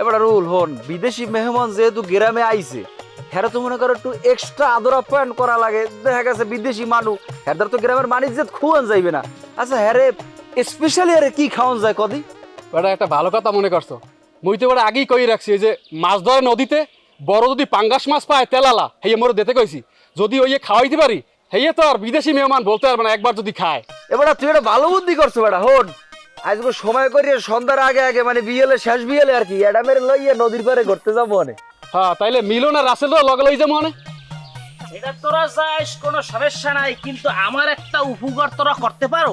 এবার রুল হন। বিদেশি মেহমান যেহেতু গ্রামে আইছে হ্যাঁ তো মনে করো একটু এক্সট্রা আদর আপ্যায়ন করা লাগে। দেখা গেছে বিদেশি মানুষ হ্যাঁ তো গ্রামের বাণিজ্য খুয়ান যাইবে না। আচ্ছা হ্যাঁ রে স্পেশালি আরে কি খাওয়ান যায় কদি? বেটা একটা ভালো কথা মনে করছ। মুই তো বেটা আগেই কই রাখছি যে মাছ ধরে নদীতে বড় যদি পাঙ্গাস মাছ পায় তেলালা হেয়ে মোরে দিতে কইছি। যদি ওই খাওয়াইতে পারি হেয়ে তো আর বিদেশি মেহমান বলতে পারবে না একবার যদি খায়। এবার তুই একটা ভালো বুদ্ধি করছ বেটা হন। আজকে সময় করিয়ে সন্ধ্যার আগে আগে মানে বিয়েলে শেষ বিয়েলে আর কি অ্যাডামের লইয়ে নদীর পারে ঘুরতে যাব অনেক হ্যাঁ তাইলে মিলন আর রাসেলও লগে লই যাব মানে? এটা তোরা যাস কোনো সমস্যা নাই কিন্তু আমার একটা উপকার তোরা করতে পারো।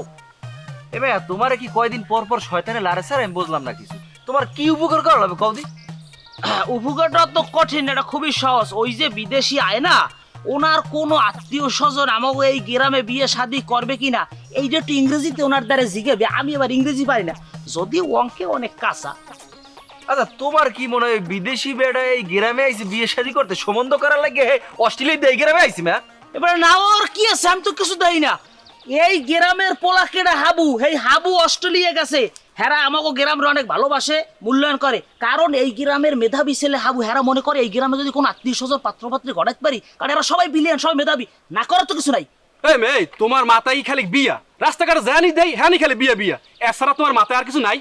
এবার তোমার কি কয়দিন পর পর শয়তানে লারে স্যার আমি বুঝলাম না কিছু। তোমার কি উপকার করা লাগবে কদি উপকারটা তো কঠিন এটা খুবই সহজ। ওই যে বিদেশি আয় না ওনার কোনো আত্মীয় স্বজন আমাকে এই গ্রামে বিয়ে শাদি করবে কিনা এই যে একটু ইংরেজিতে ওনার দ্বারা জিগেবে আমি আবার ইংরেজি পারি না। যদি অঙ্কে অনেক কাঁচা। আচ্ছা তোমার কি মনে হয় বিদেশি বেড়া এই গ্রামে আইছে বিয়ে শাদী করতে? সম্বন্ধ করার লাগে অস্ট্রেলিয়া এই গ্রামে আইছি ম্যা এবার না ওর কি আছে? আমি তো কিছু দেই না। এই গ্রামের পোলাকেরা হাবু? এই হাবু অস্ট্রেলিয়া গেছে। হেরা আমাকে গ্রামের অনেক ভালোবাসে মূল্যায়ন করে। কারণ এই গ্রামের মেধাবী ছেলে হাবু হেরা মনে করে এই গ্রামে যদি কোনো আত্মীয় স্বজন পাত্রপাত্রী ঘটাতে পারি কারণ এরা সবাই বিলিয়ন সবাই মেধাবী। না করার তো কিছু নাই। এই মেয়ে তোমার মাথায় খালি বিয়া। রাস্তাঘাটে জানি দেই হ্যাঁ খালি বিয়া বিয়া। এছাড়া তোমার মাথায় আর কিছু নাই?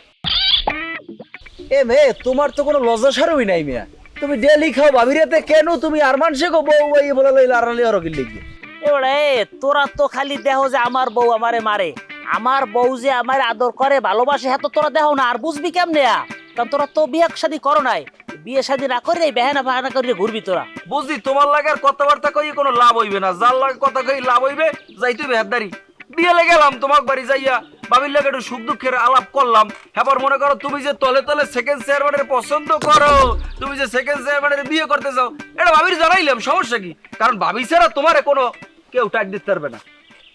এ মে তোমার তো কোনো লজ্জা সারই নাই মিয়া। তুমি ডেলি খাও ভাবিরাতে কেন তুমি আর মানুষে গো বউ এই বলে লইলা আর কি লিখবে এবারে তোরা তো খালি দেহ যে আমার বউ আমারে মারে। আমার বউ যে আমার আদর করে, ভালোবাসে হ্যাঁ তোরা দেহ না, আর বুঝবি কেমনে? কারণ তোরা তো বিয়ে শাদি করো নাই। বিয়ে শাদি না করে এই বেহানা বাহানা করে ঘুরবি তোরা। বুঝলি, তোমার লাগে আর কথাবার্তা কই কোনো লাভ হইবে না। যার লাগে কথা কই লাভ হইবে যাইতে হবে হাতদারি বিয়েলে গেলাম তোমার বাড়ি যাইয়া বাবির লাগে একটু সুখ দুঃখের আলাপ করলাম। এবার মনে করো, তুমি যে তলে তলে সেকেন্ড চেয়ারম্যানের পছন্দ করো, তুমি যে সেকেন্ড চেয়ারম্যানের বিয়ে করতে চাও, এটা ভাবির জানাইলাম, সমস্যা কি? কারণ ভাবি ছাড়া তোমার কোনো কেউ টাইট দিতে পারবে না।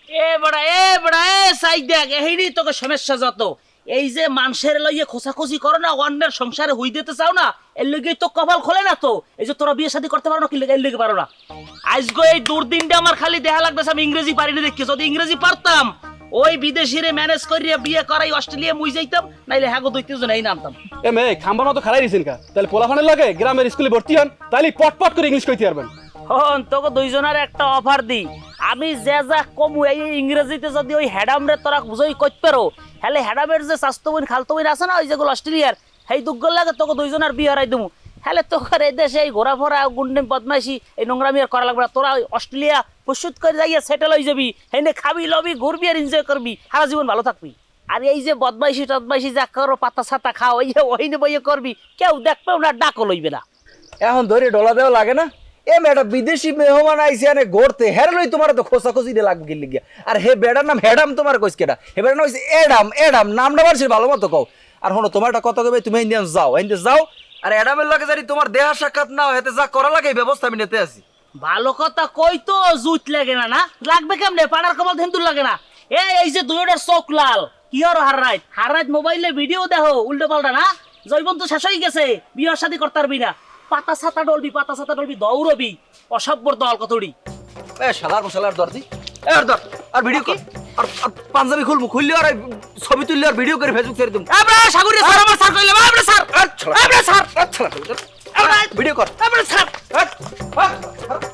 এ বড়া এ বড়া, এ সাই দেখ তোকে সমস্যা যত। এই যে মানুষের লইয়ে করো না, অন্যের সংসারে হুই দিতে চাও না, এর লগে তো কপাল খোলে না তো। এই যে তোরা বিয়ে শাদী করতে পারো না, কি এর লগে পারো না। এই দুর্দিনটা আমার খালি দেখা লাগতেছে আমি ইংরেজি পারি না দেখি। যদি ইংরেজি পারতাম, ওই বিদেশিরে ম্যানেজ করিয়ে বিয়ে করাই অস্ট্রেলিয়া মুই যাইতাম, নাইলে হ্যাগো দুই তিনজন এই নামতাম। এ মেয়ে খাম্বার মতো খারাই দিয়েছেন কা? তাহলে পোলাফানের লাগে গ্রামের স্কুলে ভর্তি হন তাহলে পট পট করে ইংলিশ কইতে পারবেন। হন তোকে দুইজনের একটা অফার দি। আমি যে যা কমু, এই ইংরেজিতে যদি ওই হ্যাডামরে তোরা বুঝই করতে পারো হলে হ্যাডামের যে স্বাস্থ্যবিন, খালতবিন আছে না, ওই যেগুলো অস্ট্রেলিয়ার, সেই দুগ্গল লাগে তোকে দুইজনের বিয়ে হারাই দেবো হলে তোকে এই দেশে এই ঘোরাফোরা বদমাইশি, এই নোংরামি আর করা লাগবে না। তোরা ওই অস্ট্রেলিয়া প্রস্তুত করে যাইয়া সেটেল হয়ে যাবি, হেনে খাবি, লবি, ঘুরবি আর এনজয় করবি। সারা জীবন ভালো থাকবি। আর এই যে বদমাইশি, টদমাইশি যা করো, পাতা ছাতা খাও ওই যে ওইনে বইয়ে করবি, কেউ দেখবেও না, ডাকও লইবে না। এখন ধরে ডলা দেওয়া লাগে না? এ মেয়েটা বিদেশি মেহমান আইসে আনে গড়তে হের লই তোমার তো খোসা খোসি দিয়ে লাগবে গিয়ে আর হে বেড়ার নাম হেডাম তোমার কইস হে বেড়ার নাম এডাম এডাম, নামটা ভালো মতো কও। আর তোমার একটা কথা কবে তুমি ইন্ডিয়ান যাও ইন্ডিয়ান যাও, আর এডামের লাগে তোমার দেহা সাক্ষাৎ হেতে যা করা লাগে ব্যবস্থা আমি নিতে আসি। ভালো কথা কই তো, জুত লাগে না না? লাগবে কেমনে? পাড়ার কমাল ধেন্দুর লাগে না। এই এই যে দুইটার চোখ লাল, কি আর হার রাইট হার রাইট মোবাইলে ভিডিও দেখো, উল্টো পাল্টা না? জৈবন তো শেষ হয়ে গেছে, বিয়ের শাদি করতে পারবি না। পাতা ছাতা ডলবি পাতা ছাতা ডলবি দৌড়বি অসভ্যর দল কতড়ি। এ শালার মশালার দর্দি এ আর দর আর ভিডিও কর আর পাঞ্জাবি খুলমু খুললি আর ছবি তুললি আর ভিডিও করে ফেসবুক ছেড়ে দিম। আমরা সাগরে স্যার আমার স্যার কইলে আমরা স্যার। আমরা স্যার। আচ্ছা ভিডিও কর। আমরা স্যার। আচ্ছা